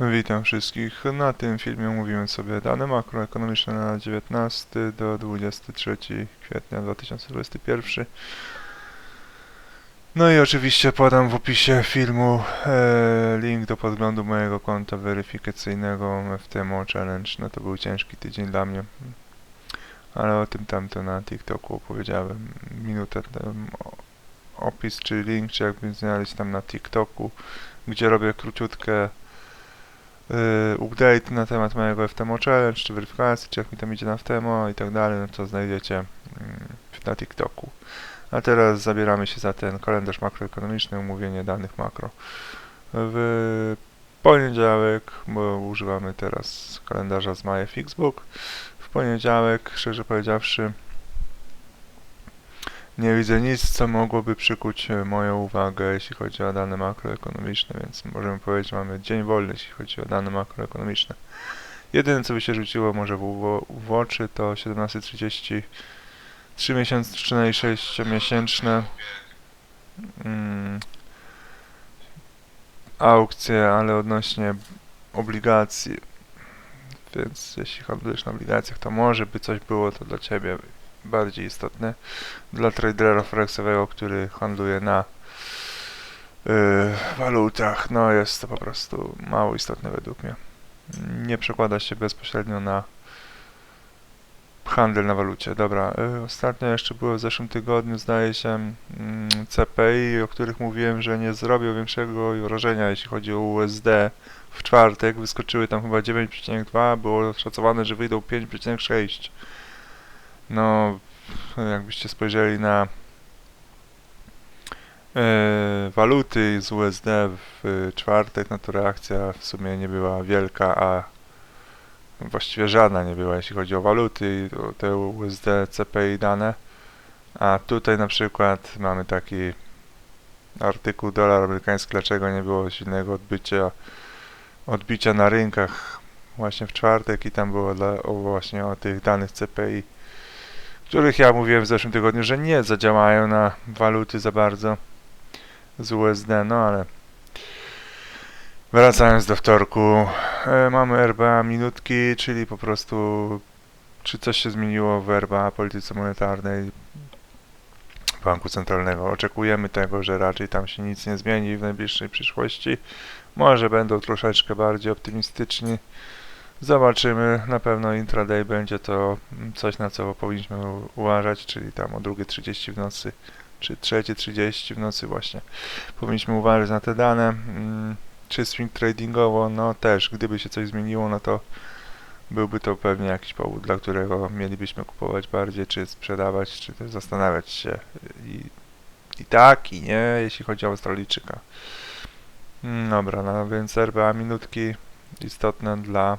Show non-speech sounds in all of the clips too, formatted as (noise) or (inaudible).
Witam wszystkich. Na tym filmie omówimy sobie dane makroekonomiczne na 19 do 23 kwietnia 2021. No i oczywiście podam w opisie filmu e, link do podglądu mojego konta weryfikacyjnego FTMO Challenge. No to był ciężki tydzień dla mnie, ale o tym tamto na TikToku opowiedziałem minutę temu. Opis czy link, czy jakby znaleźć tam na TikToku, gdzie robię króciutkie update na temat mojego FTMO Challenge, czy weryfikacji, czy jak mi tam idzie na FTMO i tak dalej, no to znajdziecie mm, na TikToku. A teraz zabieramy się za ten kalendarz makroekonomiczny, omówienie danych makro. W poniedziałek, bo używamy teraz kalendarza z MyFixBook, w poniedziałek, szczerze powiedziawszy, nie widzę nic, co mogłoby przykuć e, moją uwagę, jeśli chodzi o dane makroekonomiczne, więc możemy powiedzieć, mamy dzień wolny, jeśli chodzi o dane makroekonomiczne. Jedyne, co by się rzuciło może w, w oczy, to 17.30 3 miesięczne i 6 miesięczne mm, aukcje, ale odnośnie obligacji. Więc jeśli handlujesz na obligacjach, to może by coś było to dla Ciebie bardziej istotne. Dla tradera forexowego, który handluje na y, walutach, no jest to po prostu mało istotne według mnie. Nie przekłada się bezpośrednio na handel na walucie. Dobra, y, ostatnio jeszcze było w zeszłym tygodniu, zdaje się, mm, CPI, o których mówiłem, że nie zrobił większego wrażenia, jeśli chodzi o USD. W czwartek wyskoczyły tam chyba 9,2, było szacowane, że wyjdą 5,6. No, jakbyście spojrzeli na e, waluty z USD w czwartek, no to reakcja w sumie nie była wielka, a właściwie żadna nie była, jeśli chodzi o waluty i te USD, CPI dane. A tutaj na przykład mamy taki artykuł dolar amerykański, dlaczego nie było silnego odbycia, odbicia na rynkach właśnie w czwartek i tam było dla, o, właśnie o tych danych CPI, których ja mówiłem w zeszłym tygodniu, że nie zadziałają na waluty za bardzo z USD, no ale Wracając do wtorku, e, mamy RBA minutki, czyli po prostu czy coś się zmieniło w RBA polityce monetarnej Banku Centralnego. Oczekujemy tego, że raczej tam się nic nie zmieni w najbliższej przyszłości. Może będą troszeczkę bardziej optymistyczni. Zobaczymy. Na pewno intraday będzie to coś, na co powinniśmy uważać, czyli tam o 2.30 w nocy, czy 3.30 w nocy właśnie. Powinniśmy uważać na te dane. Mm, czy swing tradingowo, no też, gdyby się coś zmieniło, no to byłby to pewnie jakiś powód, dla którego mielibyśmy kupować bardziej, czy sprzedawać, czy też zastanawiać się. I, i tak, i nie, jeśli chodzi o Australijczyka. Mm, Dobra, no więc RBA minutki istotne dla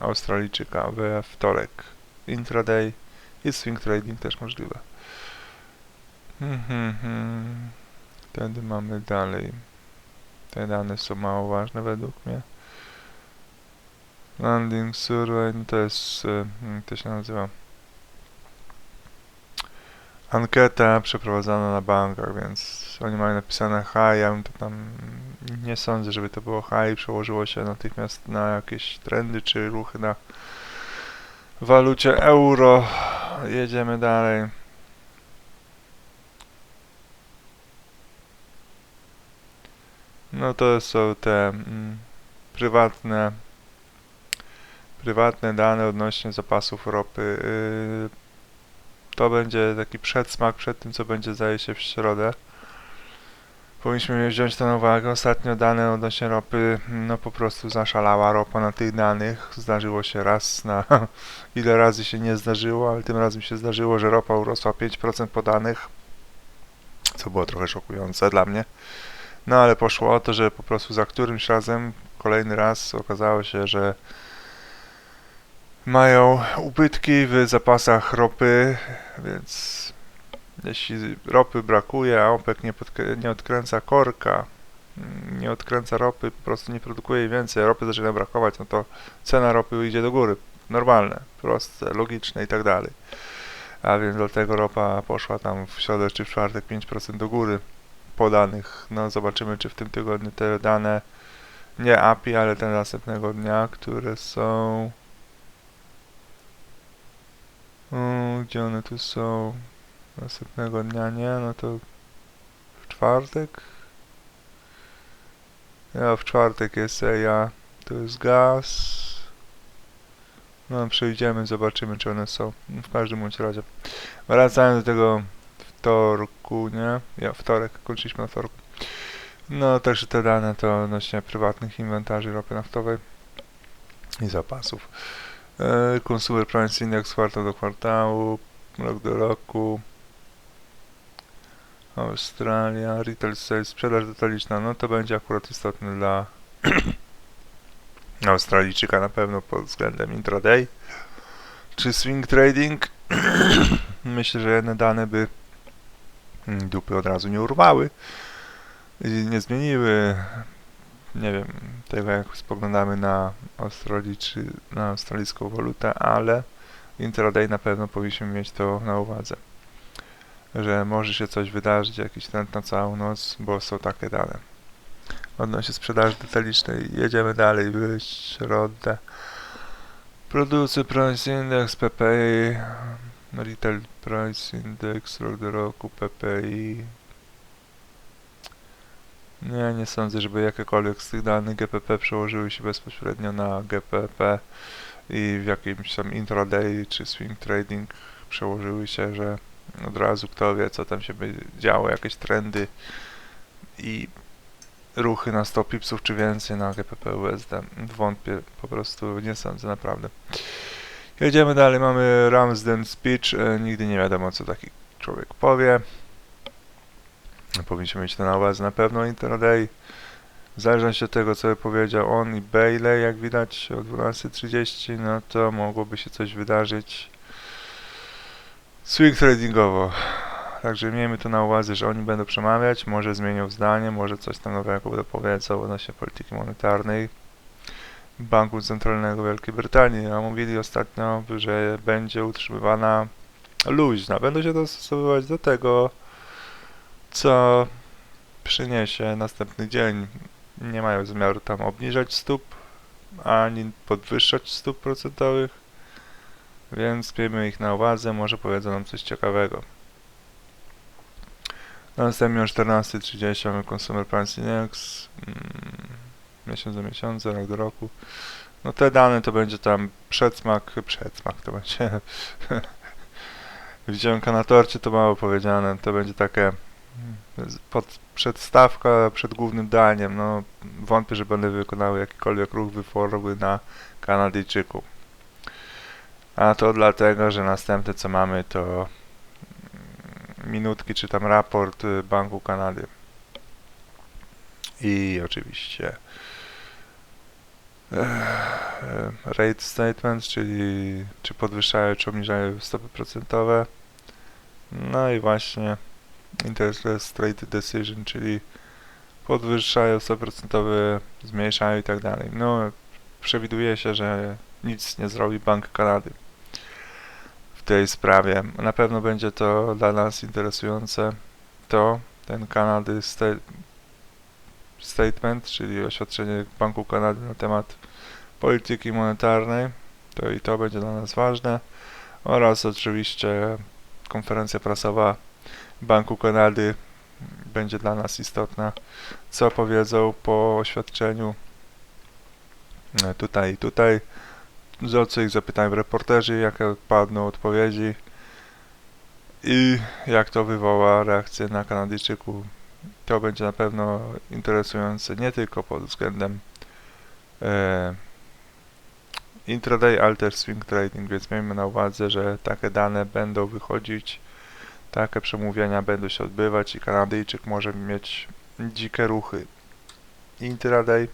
Australijczyka we wtorek. Intraday i swing trading też możliwe. Mhm, mhm. Wtedy mamy dalej. Te dane są mało ważne według mnie. Landing survey, to jest, e, to się nazywa? Ankieta przeprowadzona na bankach, więc oni mają napisane high, ja bym to tam nie sądzę, żeby to było high i przełożyło się natychmiast na jakieś trendy czy ruchy na walucie euro. Jedziemy dalej. No to są te mm, prywatne prywatne dane odnośnie zapasów ropy. Yy, to będzie taki przedsmak przed tym, co będzie zdaje się w środę. Powinniśmy wziąć to uwagę. Ostatnio dane odnośnie ropy, no po prostu zaszalała ropa na tych danych. Zdarzyło się raz na (laughs) ile razy się nie zdarzyło, ale tym razem się zdarzyło, że ropa urosła 5% po danych, co było trochę szokujące dla mnie. No ale poszło o to, że po prostu za którymś razem, kolejny raz okazało się, że mają ubytki w zapasach ropy, więc jeśli ropy brakuje, a OPEC nie, nie odkręca korka, mm, nie odkręca ropy, po prostu nie produkuje więcej, ropy zaczyna brakować, no to cena ropy idzie do góry. Normalne, proste, logiczne i tak dalej. A więc dlatego ropa poszła tam w środę czy w czwartek 5% do góry podanych. No zobaczymy, czy w tym tygodniu te dane nie API, ale ten następnego dnia, które są... Mm, gdzie one tu są? Następnego dnia nie, no to w czwartek? Ja w czwartek jest ja, to jest gaz. No przejdziemy, zobaczymy czy one są. W każdym bądź razie. Wracając do tego wtorku, nie? Ja wtorek, kończyliśmy na wtorku. No także te dane to odnośnie prywatnych inwentarzy ropy naftowej i zapasów. E, Consumer Price Index kwartał do kwartału, rok do roku. Australia, retail sales, sprzedaż detaliczna, no to będzie akurat istotne dla (clears throat) Australijczyka na pewno pod względem intraday. Czy swing trading. (clears throat) Myślę, że jedne dane by dupy od razu nie urwały i nie zmieniły. Nie wiem, tego jak spoglądamy na Australii czy na australijską walutę, ale intraday na pewno powinniśmy mieć to na uwadze że może się coś wydarzyć, jakiś trend na całą noc, bo są takie dane. Odnośnie sprzedaży detalicznej, jedziemy dalej, w środę. Producer Price Index, PPI, Retail Price Index, rok do roku, PPI. Nie, nie sądzę, żeby jakiekolwiek z tych danych GPP przełożyły się bezpośrednio na GPP i w jakimś tam intraday czy swing trading przełożyły się, że od razu kto wie, co tam się będzie działo, jakieś trendy i ruchy na 100 pipsów czy więcej na GPP USD. Wątpię, po prostu nie sądzę, naprawdę. Jedziemy dalej, mamy Ramsden Speech, e, nigdy nie wiadomo, co taki człowiek powie. Powinniśmy mieć to na uwadze na pewno intraday. W zależności od tego, co powiedział on i Bailey, jak widać o 12.30, no to mogłoby się coś wydarzyć swing tradingowo. Także miejmy to na uwadze, że oni będą przemawiać, może zmienią zdanie, może coś tam nowego będą powiedzą odnośnie polityki monetarnej Banku Centralnego Wielkiej Brytanii. A mówili ostatnio, że będzie utrzymywana luźna. Będą się dostosowywać do tego, co przyniesie następny dzień. Nie mają zamiaru tam obniżać stóp, ani podwyższać stóp procentowych więc miejmy ich na uwadze, może powiedzą nam coś ciekawego. Następnie o 14.30 mamy Consumer Price Index, mm, miesiąc do miesiąca, rok do roku. No te dane to będzie tam przedsmak, przedsmak to będzie (laughs) wdzięka na torcie to mało powiedziane, to będzie takie mm, pod, przedstawka przed głównym daniem, no wątpię, że będę wykonały jakikolwiek ruch wyforowy na Kanadyjczyku. A to dlatego, że następne co mamy to minutki czy tam raport y, Banku Kanady. I oczywiście rate statements, czyli czy podwyższają, czy obniżają stopy procentowe. No i właśnie interest rate decision, czyli podwyższają stopy procentowe, zmniejszają i tak dalej. No, przewiduje się, że nic nie zrobi Bank Kanady tej sprawie. Na pewno będzie to dla nas interesujące to, ten Kanady sta Statement, czyli oświadczenie Banku Kanady na temat polityki monetarnej. To i to będzie dla nas ważne. Oraz oczywiście konferencja prasowa Banku Kanady będzie dla nas istotna. Co powiedzą po oświadczeniu e, tutaj i tutaj o ich zapytałem reporterzy, jakie padną odpowiedzi i jak to wywoła reakcję na Kanadyjczyku. To będzie na pewno interesujące nie tylko pod względem e, intraday, ale też swing trading, więc miejmy na uwadze, że takie dane będą wychodzić, takie przemówienia będą się odbywać i Kanadyjczyk może mieć dzikie ruchy intraday,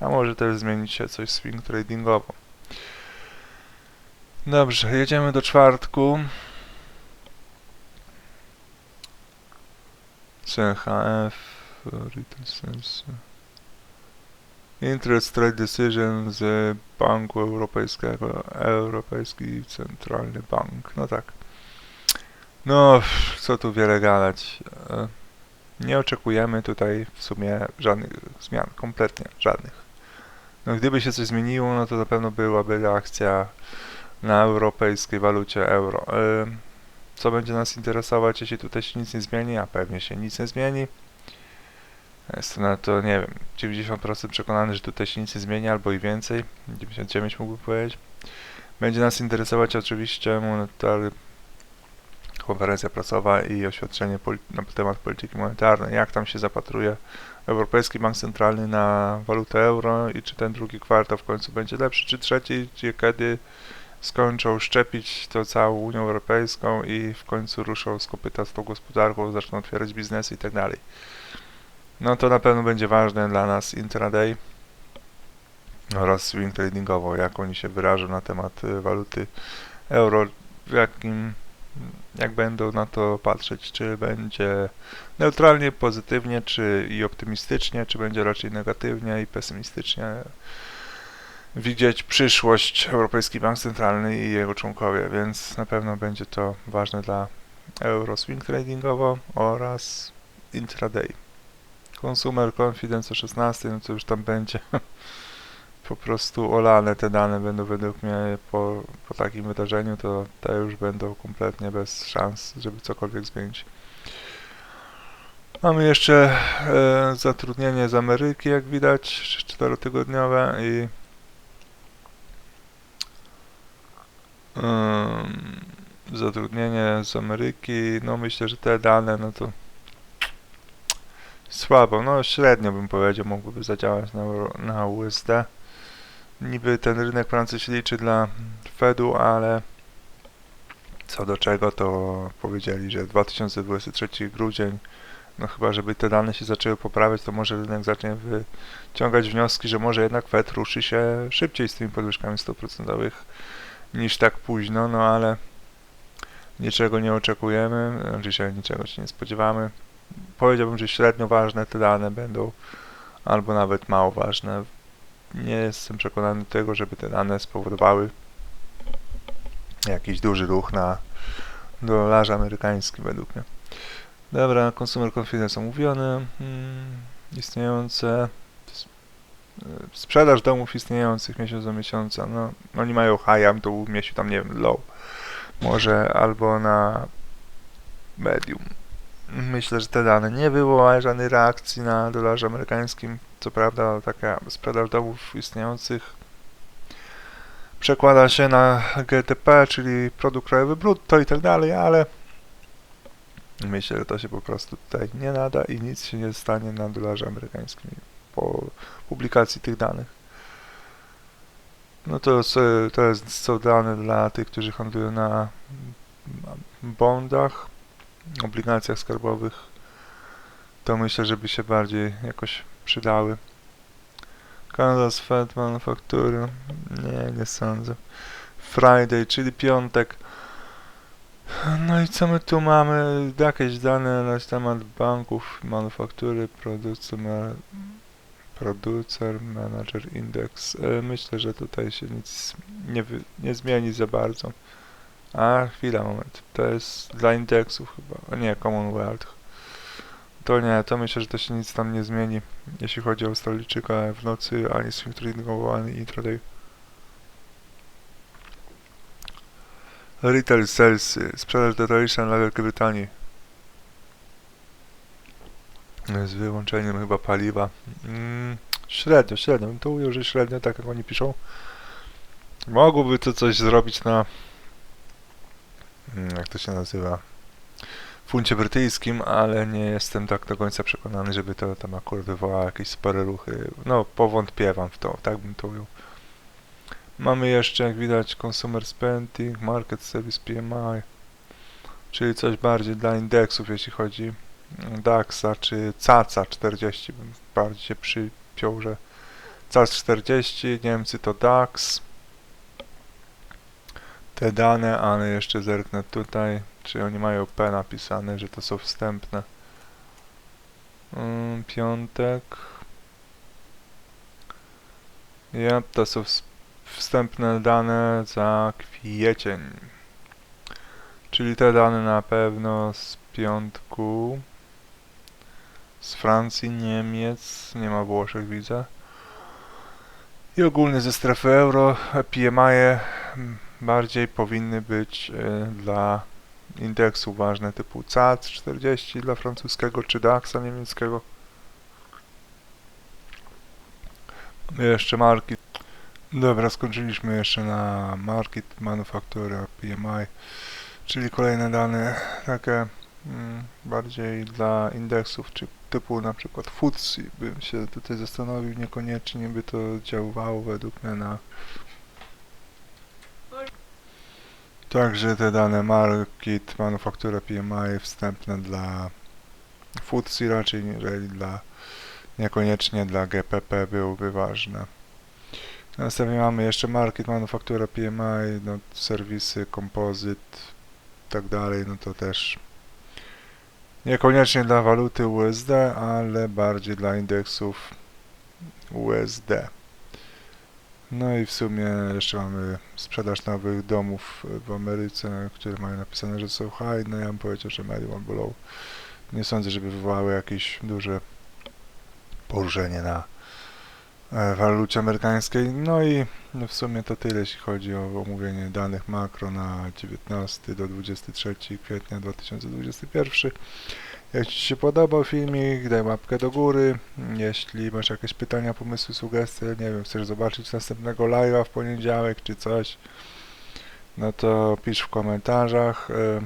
a może też zmienić się coś swing tradingowo. Dobrze, jedziemy do czwartku. CHF, Retail Sales. Interest Rate Decision z Banku Europejskiego, Europejski Centralny Bank. No tak. No, co tu wiele gadać. Nie oczekujemy tutaj w sumie żadnych zmian, kompletnie żadnych. No gdyby się coś zmieniło, no to na pewno byłaby reakcja na europejskiej walucie euro. Ym, Co będzie nas interesować, jeśli tutaj się nic nie zmieni? A pewnie się nic nie zmieni. Jestem na to, nie wiem, 90% przekonany, że tutaj się nic nie zmieni, albo i więcej. 99 mógłbym powiedzieć. Będzie nas interesować oczywiście monetary, konferencja prasowa i oświadczenie na temat polityki monetarnej. Jak tam się zapatruje Europejski Bank Centralny na walutę euro i czy ten drugi kwartał w końcu będzie lepszy, czy trzeci, czy kiedy skończą szczepić to całą Unią Europejską i w końcu ruszą z kopyta z tą gospodarką, zaczną otwierać biznesy i tak dalej. No to na pewno będzie ważne dla nas intraday oraz swing tradingowo, jak oni się wyrażą na temat y, waluty euro, jakim, jak będą na to patrzeć, czy będzie neutralnie, pozytywnie, czy i optymistycznie, czy będzie raczej negatywnie i pesymistycznie widzieć przyszłość Europejski Bank Centralny i jego członkowie, więc na pewno będzie to ważne dla euro swing tradingowo oraz intraday. Consumer Confidence o 16, no to już tam będzie (laughs) po prostu olane te dane będą według mnie po, po takim wydarzeniu, to te już będą kompletnie bez szans, żeby cokolwiek zmienić. Mamy jeszcze e, zatrudnienie z Ameryki, jak widać, czterotygodniowe i Zatrudnienie z Ameryki, no myślę, że te dane, no to słabo, no średnio bym powiedział, mogłyby zadziałać na, na USD. Niby ten rynek pracy się liczy dla Fedu, ale co do czego to powiedzieli, że 2023 grudzień, no chyba żeby te dane się zaczęły poprawiać, to może rynek zacznie wyciągać wnioski, że może jednak Fed ruszy się szybciej z tymi podwyżkami stóp procentowych niż tak późno, no ale niczego nie oczekujemy, znaczy się niczego się nie spodziewamy. Powiedziałbym, że średnio ważne te dane będą, albo nawet mało ważne. Nie jestem przekonany do tego, żeby te dane spowodowały jakiś duży ruch na dolarze amerykańskim według mnie. Dobra, consumer confidence omówiony, hmm, istniejące sprzedaż domów istniejących miesiąc do miesiąca, no oni mają high, to umieścił tam, nie wiem, low, może albo na medium. Myślę, że te dane nie wywołały żadnej reakcji na dolarze amerykańskim. Co prawda taka sprzedaż domów istniejących przekłada się na GDP, czyli produkt krajowy brutto i tak dalej, ale myślę, że to się po prostu tutaj nie nada i nic się nie stanie na dolarze amerykańskim po publikacji tych danych. No to, to jest, są dane dla tych, którzy handlują na bondach, obligacjach skarbowych. To myślę, żeby się bardziej jakoś przydały. Kansas Fed Manufaktury. Nie, nie sądzę. Friday, czyli piątek. No i co my tu mamy? Jakieś dane na temat banków, manufaktury, producer, ma- producer manager index. E, Myślę, że tutaj się nic nie, nie zmieni za bardzo. A, chwila, moment. To jest dla indeksów chyba. Nie, Commonwealth. To nie, to myślę, że to się nic tam nie zmieni, jeśli chodzi o Australijczyka w nocy, ani swing tradingowo, ani intraday. Retail sales, sprzedaż detaliczna dla Wielkiej Brytanii. Z wyłączeniem chyba paliwa. Mm, średnio, średnio. To ujął, że średnio, tak jak oni piszą. Mogłoby to coś zrobić na... mm, Jak to się nazywa? funcie brytyjskim, ale nie jestem tak do końca przekonany, żeby to tam akurat wywołało jakieś spore ruchy. No, powątpiewam w to, tak bym to ujął. Mamy jeszcze, jak widać, Consumer Spending, Market Service PMI, czyli coś bardziej dla indeksów, jeśli chodzi DAX-a, czy CACA 40, bym bardziej się przypiął, że CAC 40, Niemcy to DAX. Te dane, ale jeszcze zerknę tutaj, czy oni mają P napisane, że to są wstępne. Mm, piątek. Ja, to są ws- wstępne dane za kwiecień. Czyli te dane na pewno z piątku. Z Francji, Niemiec, nie ma Włoszech widzę. I ogólnie ze strefy euro PMI bardziej powinny być e, dla indeksu ważne typu CAC 40 dla francuskiego czy DAXa niemieckiego. Mamy jeszcze marki. Dobra, skończyliśmy jeszcze na market, manufaktura, PMI, czyli kolejne dane takie mm, bardziej dla indeksów, czy typu na przykład FTSE bym się tutaj zastanowił, niekoniecznie by to działało według mnie na Także te dane market, manufaktura PMI wstępne dla FTSE raczej niżeli dla niekoniecznie dla GPP byłyby ważne. Następnie mamy jeszcze market, manufaktura PMI, no, serwisy, kompozyt, tak dalej, no to też niekoniecznie dla waluty USD, ale bardziej dla indeksów USD. No i w sumie jeszcze mamy sprzedaż nowych domów w Ameryce, które mają napisane, że są high, no ja bym powiedział, że medium albo low. Nie sądzę, żeby wywołały jakieś duże poruszenie na walucie amerykańskiej. No i w sumie to tyle, jeśli chodzi o omówienie danych makro na 19 do 23 kwietnia 2021. Jak Ci się podobał filmik, daj łapkę do góry. Jeśli masz jakieś pytania, pomysły, sugestie, nie wiem, chcesz zobaczyć następnego live'a w poniedziałek czy coś, no to pisz w komentarzach. e,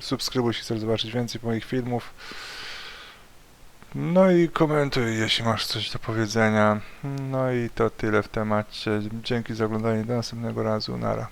Subskrybuj, jeśli chcesz zobaczyć więcej moich filmów. No i komentuj, jeśli masz coś do powiedzenia. No i to tyle w temacie. Dzięki za oglądanie. Do następnego razu. Nara.